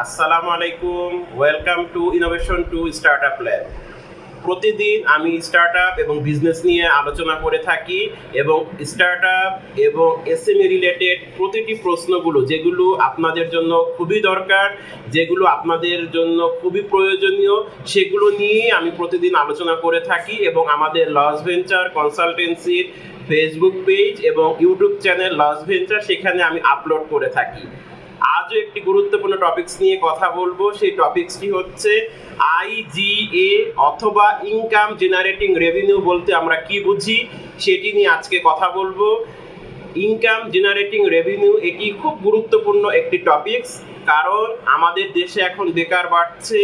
আসসালামু আলাইকুম welcome to innovation to startup lab প্রতিদিন আমি স্টার্টআপ এবং বিজনেস নিয়ে আলোচনা করে থাকি এবং স্টার্ট আপ এবং এস এসএমই রিলেটেড প্রতিটি প্রশ্নগুলো, যেগুলো আপনাদের জন্য খুবই দরকার, যেগুলো আপনাদের জন্য খুবই প্রয়োজনীয়, সেগুলো নিয়ে আমি প্রতিদিন আলোচনা করে থাকি এবং আমাদের লস ভেঞ্চার কনসালটেন্সির ফেসবুক পেজ এবং ইউটিউব চ্যানেল লস ভেঞ্চার সেখানে আমি আপলোড করে থাকি। আজও একটি গুরুত্বপূর্ণ টপিকস নিয়ে কথা বলব। সেই টপিকসটি হচ্ছে আইজিএ অথবা ইনকাম জেনারেটিং রেভিনিউ বলতে আমরা কি বুঝি, সেটি নিয়ে আজকে কথা বলব। ইনকাম জেনারেটিং রেভিনিউ এটি খুব গুরুত্বপূর্ণ একটি টপিকস কারণ আমাদের দেশে এখন বেকার বাড়ছে,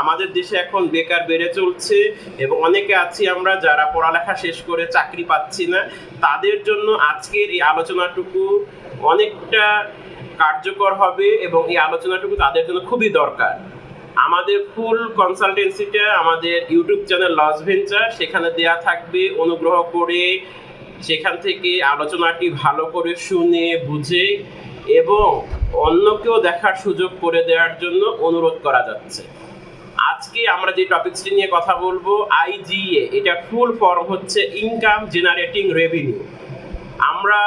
আমাদের দেশে এখন বেকার বেড়ে চলছে, এবং অনেকে আছি আমরা যারা পড়ালেখা শেষ করে চাকরি পাচ্ছি না, তাদের জন্য আজকের এই আলোচনাটুকু অনেকটা কার্যকর হবে এবং এই আলোচনাটুকু তাদের জন্য খুবই দরকার। আমাদের ফুল কনসালটেন্সিটা আমাদের ইউটিউব চ্যানেল লস ভেঞ্চার সেখানে দেয়া থাকবে অনুগ্রহ করে সেখান থেকে আলোচনাটি ভালো করে শুনে, বুঝে এবং অন্যকেও দেখার সুযোগ করে দেওয়ার জন্য অনুরোধ করা যাচ্ছে। আজকে আমরা যে টপিকসটি নিয়ে কথা বলব আইজিএ এটা ফুল ফর্ম হচ্ছে ইনকাম জেনারেটিং রেভিনিউ আমরা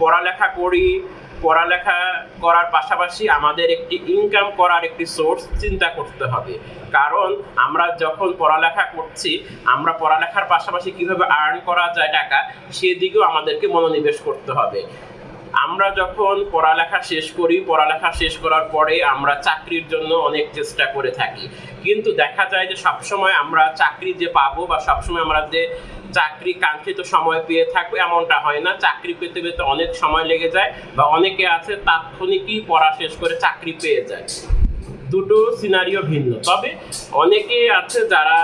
পড়ালেখা করি পড়ালেখা করার পাশাপাশি আমাদের একটি ইনকাম করার একটি সোর্স চিন্তা করতে হবে। কারণ আমরা যখন পড়ালেখা করছি, আমরা পড়ালেখার পাশাপাশি কীভাবে আর্ন করা যায় টাকা, সেদিকেও আমাদেরকে মনোনিবেশ করতে হবে। আমরা যখন পড়ালেখা শেষ করি, পড়ালেখা শেষ করার পরে আমরা চাকরির জন্য অনেক চেষ্টা করে থাকি। কিন্তু দেখা যায় যে সবসময় আমরা চাকরি যে পাবো বা সবসময় আমরা যে চাকরি কাঙ্ক্ষিত সময় পেয়ে থাকব এমনটা হয় না। চাকরি পেতে পেতে অনেক সময় লেগে যায় বা অনেকে আছে তাৎক্ষণিকই পড়া শেষ করে চাকরি পেয়ে যায়। দুটো সিনারিও ভিন্ন। তবে অনেকে আছে যারা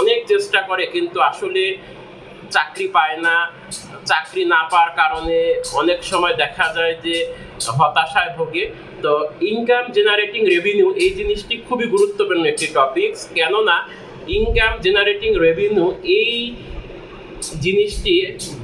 অনেক চেষ্টা করে কিন্তু আসলে চাকরি পায় না, চাকরি না পাওয়ার কারণে অনেক সময় দেখা যায় যে হতাশায় ভোগে। তো ইনকাম জেনারেটিং রেভিনিউ এই জিনিসটি খুবই গুরুত্বপূর্ণ একটি টপিক কেননা ইনকাম জেনারেটিং রেভিনিউ এই জিনিসটি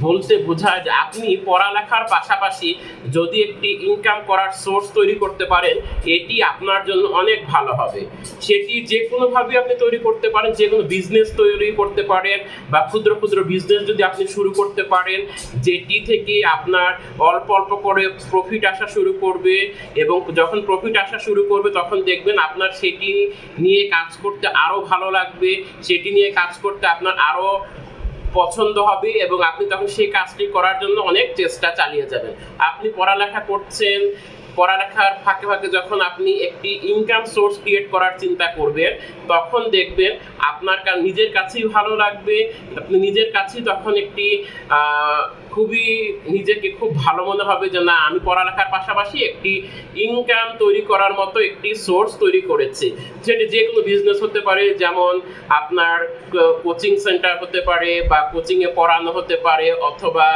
বলতে বোঝায় যে আপনি পড়ালেখার পাশাপাশি যদি একটি ইনকাম করার সোর্স তৈরি করতে পারেন, এটি আপনার জন্য অনেক ভালো হবে। সেটি যে কোনোভাবে আপনি তৈরি করতে পারেন যে কোনো বিজনেস তৈরি করতে পারেন বা ক্ষুদ্র ক্ষুদ্র বিজনেস যদি আপনি শুরু করতে পারেন, যেটি থেকে আপনার অল্প অল্প করে প্রফিট আসা শুরু করবে এবং যখন প্রফিট আসা শুরু করবে, তখন দেখবেন আপনার সেটি নিয়ে কাজ করতে আরও ভালো লাগবে, সেটি নিয়ে কাজ করতে আপনার আরও পছন্দ হবে এবং আপনি তখন সেই কাজটি করার জন্য অনেক চেষ্টা চালিয়ে যাবেন। আপনি পড়ালেখা করছেন, পড়ালেখার ফাঁকে ফাঁকে যখন আপনি একটি ইনকাম সোর্স ক্রিয়েট করার চিন্তা করবেন, তখন দেখবেন আপনার নিজের কাছেই ভালো লাগবে। আপনি নিজের কাছেই তখন একটি খুবই নিজেকে খুব ভালো মনে হবে যে না, আমি পড়ালেখার পাশাপাশি একটি ইনকাম তৈরি করার মতো একটি সোর্স তৈরি করেছি। সেটি যে কোনো বিজনেস হতে পারে, যেমন আপনার কোচিং সেন্টার হতে পারে বা কোচিংয়ে পড়ানো হতে পারে অথবা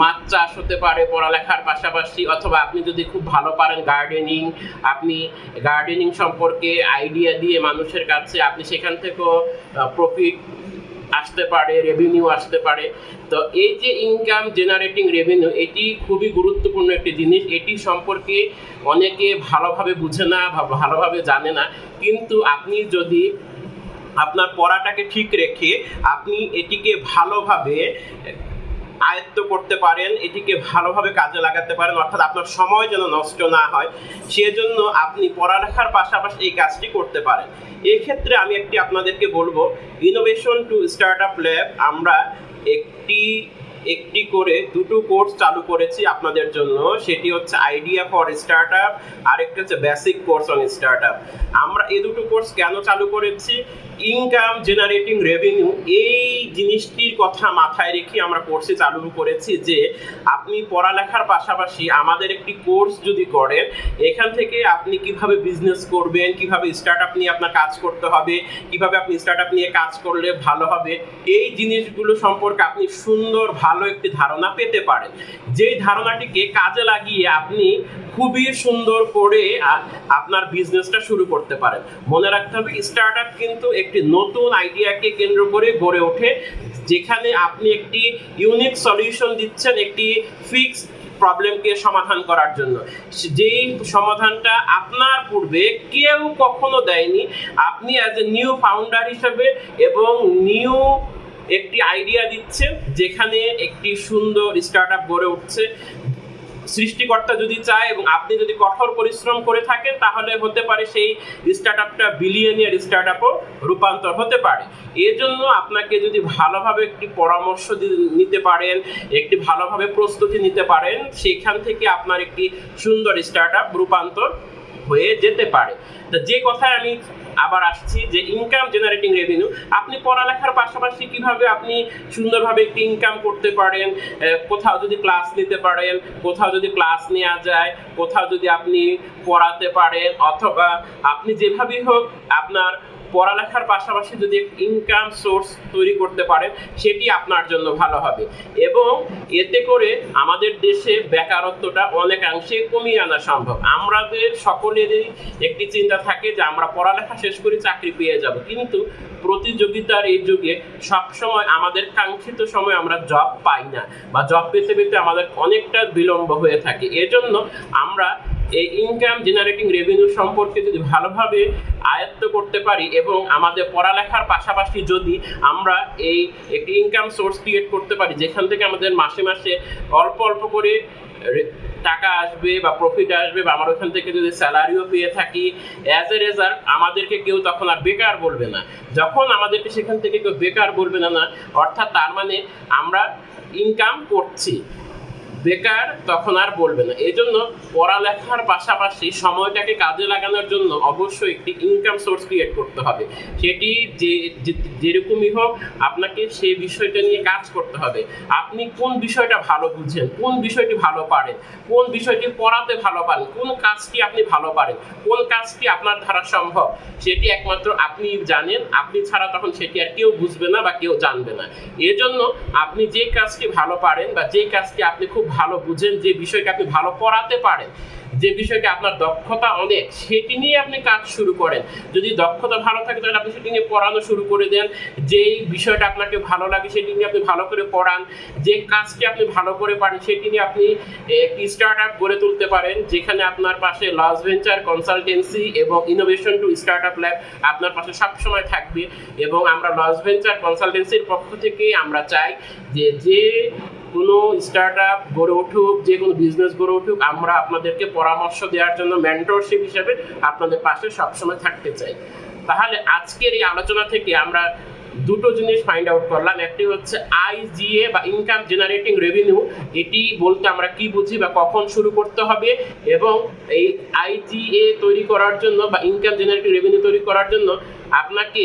মাছ চাষ হতে পারে পড়ালেখার পাশাপাশি, অথবা আপনি যদি খুব ভালো পারেন গার্ডেনিং আপনি গার্ডেনিং সম্পর্কে আইডিয়া দিয়ে মানুষের কাছে আপনি সেখান থেকেও প্রফিট আসতে পারে রেভিনিউ আসতে পারে। তো এই যে ইনকাম জেনারেটিং রেভিনিউ এটি খুবই গুরুত্বপূর্ণ একটি জিনিস। এটি সম্পর্কে অনেকে ভালোভাবে বুঝে না বা ভালোভাবে জানে না। কিন্তু আপনি যদি আপনার পড়াটাকে ঠিক রেখে আপনি এটিকে ভালোভাবে আয়ত্ত করতে পারেন, এটিকে ভালোভাবে কাজে লাগাতে পারেন, অর্থাৎ আপনার সময় যেন নষ্ট না হয়। সেজন্য আপনি পড়ালেখার পাশাপাশি এই কাজটি করতে পারেন। এক্ষেত্রে আমি একটি আপনাদেরকে বলব Innovation to Start Up Lab আমরা একটি একটি করে দুটো কোর্স চালু করেছি আপনাদের জন্য। সেটি হচ্ছে আইডিয়া ফর স্টার্ট আপ আরেকটি হচ্ছে basic course on start up আমরা এই দুটো কোর্স কেন চালু করেছি? ইনকাম জেনারেটিং রেভিনিউ এই জিনিসটির কথা মাথায় রেখে আমরা কোর্সে চালু করেছি যে আপনি পড়ালেখার পাশাপাশি আমাদের একটি কোর্স যদি করেন, এখান থেকে আপনি কীভাবে বিজনেস করবেন, কীভাবে স্টার্ট আপ নিয়ে আপনার কাজ করতে হবে, কীভাবে আপনি স্টার্ট আপ নিয়ে কাজ করলে ভালো হবে, এই জিনিসগুলো সম্পর্কে আপনি সুন্দর ভালো একটি ধারণা পেতে পারেন। যেই ধারণাটিকে কাজে লাগিয়ে আপনি খুবই সুন্দর করে আপনার বিজনেসটা শুরু করতে পারেন। মনে রাখতে হবে স্টার্ট আপ কিন্তু একটি নতুন আইডিয়াকে কেন্দ্র করে গড়ে ওঠে, যেখানে আপনি একটি ইউনিক সলিউশন দিচ্ছেন একটি ফিক্সড প্রবলেমকে সমাধান করার জন্য। যেই সমাধানটা আপনার পূর্বে কেউ কখনো দেয়নি, আপনি অ্যাজ এ নিউ ফাউন্ডার হিসেবে এবং নিউ একটি আইডিয়া দিচ্ছেন, যেখানে একটি সুন্দর স্টার্ট আপ গড়ে উঠছে। সৃষ্টিকর্তা যদি চায় এবং আপনি যদি কঠোর পরিশ্রম করে থাকেন, তাহলে হতে পারে সেই স্টার্ট আপটা বিলিয়নিয়ার স্টার্ট আপও রূপান্তর হতে পারে। এজন্য আপনাকে যদি ভালোভাবে একটি পরামর্শ নিতে পারেন, একটি ভালোভাবে প্রস্তুতি নিতে পারেন সেখান থেকে আপনার একটি সুন্দর স্টার্ট আপ রূপান্তর হয়ে যেতে পারে। তো যে কথায় আমি আবার আসছি যে ইনকাম জেনারেটিং রেভিনিউ আপনি পড়ালেখার পাশাপাশি কীভাবে আপনি সুন্দরভাবে একটি ইনকাম করতে পারেন কোথাও যদি ক্লাস নিতে পারেন, কোথাও যদি ক্লাস নেওয়া যায়, কোথাও যদি আপনি পড়াতে পারেন, অথবা আপনি যেভাবেই হোক আপনার পড়ালেখার পাশাপাশি যদি ইনকাম সোর্স তৈরি করতে পারেন সেটি আপনার জন্য ভালো হবে। এবং এতে করে আমাদের দেশে বেকারত্বটা অনেকাংশে কমিয়ে আনা সম্ভব। আমাদের সকলেরই একটি চিন্তা থাকে যে, আমরা পড়ালেখা শেষ করে চাকরি পেয়ে যাব। কিন্তু প্রতিযোগিতার এই যুগে সবসময় আমাদের কাঙ্ক্ষিত সময় আমরা জব পাই না। বা জব পেতে পেতে আমাদের অনেকটা বিলম্ব হয়ে থাকে। এজন্য আমরা এই ইনকাম জেনারেটিং রেভিনিউ সম্পর্কে যদি ভালোভাবে আয়ত্ত করতে পারি এবং আমাদের পড়ালেখার পাশাপাশি যদি আমরা এই একটি ইনকাম সোর্স ক্রিয়েট করতে পারি, যেখান থেকে আমাদের মাসে মাসে অল্প অল্প করে টাকা আসবে বা প্রফিট আসবে বা আমরা ওখান থেকে যদি স্যালারিও পেয়ে থাকি অ্যাজ এ রেজাল্ট আমাদেরকে কেউ তখন আর বেকার বলবে না। যখন আমাদেরকে সেখান থেকে কেউ বেকার বলবে না না, অর্থাৎ তার মানে আমরা ইনকাম করছি। বেকার তখন আর বলবে না। এই জন্য পড়ালেখার পাশাপাশি সময়টাকে কাজে লাগানোর জন্য অবশ্যই একটি ইনকাম সোর্স ক্রিয়েট করতে হবে। সেটি যে যেরকমই হোক, আপনাকে সেই বিষয়টা নিয়ে কাজ করতে হবে। আপনি কোন বিষয়টা ভালো বুঝেন, কোন বিষয়টি ভালো পারেন, কোন বিষয়টি পড়াতে ভালো পারেন, কোন কাজটি আপনি ভালো পারেন, কোন কাজটি আপনার দ্বারা সম্ভব, সেটি একমাত্র আপনি জানেন। আপনি ছাড়া তখন সেটি আর কেউ বুঝবে না বা কেউ জানবে না। এজন্য আপনি যে কাজটি ভালো পারেন বা যে কাজটি আপনি খুব ভালো বুঝেন যে বিষয়টি আপনি ভালো পড়াতে পারেন, যে বিষয়টি আপনার দক্ষতা অনেক, সেটি নিয়ে আপনি কাজ শুরু করেন। যদি দক্ষতা ভালো থাকে তাহলে আপনি সেটি নিয়ে পড়ানো শুরু করে দেন। যেই বিষয়টা আপনাকে ভালো লাগে সেটি নিয়ে আপনি ভালো করে পড়ান। যে কাজটি আপনি ভালো করে পারেন সেটি নিয়ে আপনি একটি স্টার্ট আপ গড়ে তুলতে পারেন, যেখানে আপনার পাশে লস ভেঞ্চার কনসালটেন্সি এবং Innovation to Start Up Lab আপনার পাশে সবসময় থাকবে। এবং আমরা লস ভেঞ্চার কনসালটেন্সির পক্ষ থেকে আমরা চাই যে যে কোনো স্টার্ট আপ গড়ে উঠুক, যে কোনো বিজনেস গড়ে উঠুক, আমরা আপনাদেরকে পরামর্শ দেওয়ার জন্য মেন্টরশিপ হিসেবে আপনাদের পাশে সবসময় থাকতে চাই। তাহলে আজকের এই আলোচনা থেকে আমরা দুটো জিনিস ফাইন্ড আউট করলাম। একটি হচ্ছে আইজিএ বা ইনকাম জেনারেটিং রেভিনিউ এটি বলতে আমরা কি বুঝি বা কখন শুরু করতে হবে এবং এই আইজিএ তৈরি করার জন্য বা ইনকাম জেনারেটিং রেভিনিউ তৈরি করার জন্য আপনাকে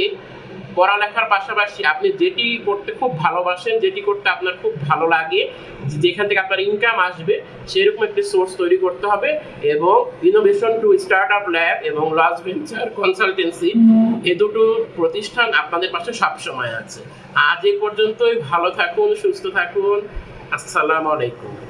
পড়ালেখার পাশাপাশি আপনি যেটি করতে খুব ভালোবাসেন যেটি করতে আপনার খুব ভালো লাগে যেখান থেকে আপনার ইনকাম আসবে সেরকম একটি সোর্স তৈরি করতে হবে এবং Innovation to Start Up Lab এবং লস ভেঞ্চার কনসালটেন্সি এ দুটো প্রতিষ্ঠান আপনাদের পাশে সবসময় আছে। আজ এ পর্যন্তই ভালো থাকুন সুস্থ থাকুন আসসালামু আলাইকুম।